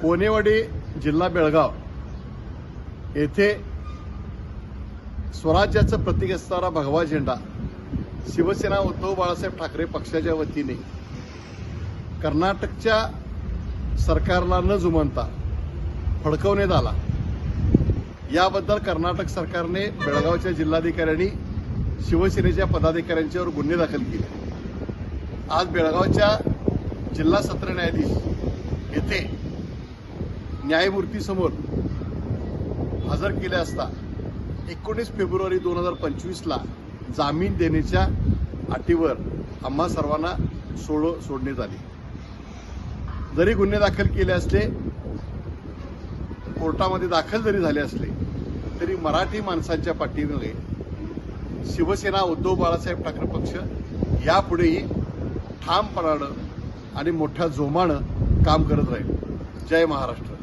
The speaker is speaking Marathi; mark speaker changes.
Speaker 1: कोनेवाडी जिल्हा बेळगाव येथे स्वराज्याचं प्रतीक असणारा भगवा झेंडा शिवसेना उद्धव बाळासाहेब ठाकरे पक्षाच्या वतीने कर्नाटकच्या सरकारला न जुमानता फडकवण्यात आला. याबद्दल कर्नाटक सरकारने बेळगावच्या जिल्हाधिकाऱ्यांनी शिवसेनेच्या पदाधिकाऱ्यांच्यावर गुन्हे दाखल केले. आज बेळगावच्या जिल्हा सत्र न्यायाधीश येथे न्यायमूर्तीसमोर हजर केले असता एकोणीस फेब्रुवारी दोन हजार पंचवीसला जामीन देण्याच्या अटीवर आम्हा सर्वांना सोड सोडण्यात आली. जरी गुन्हे दाखल केले असले कोर्टामध्ये दाखल जरी झाले असले तरी मराठी माणसांच्या पाठीमागे शिवसेना उद्धव बाळासाहेब ठाकरे पक्ष यापुढेही ठामपणानं आणि मोठ्या जोमानं काम करत राहील. जय महाराष्ट्र.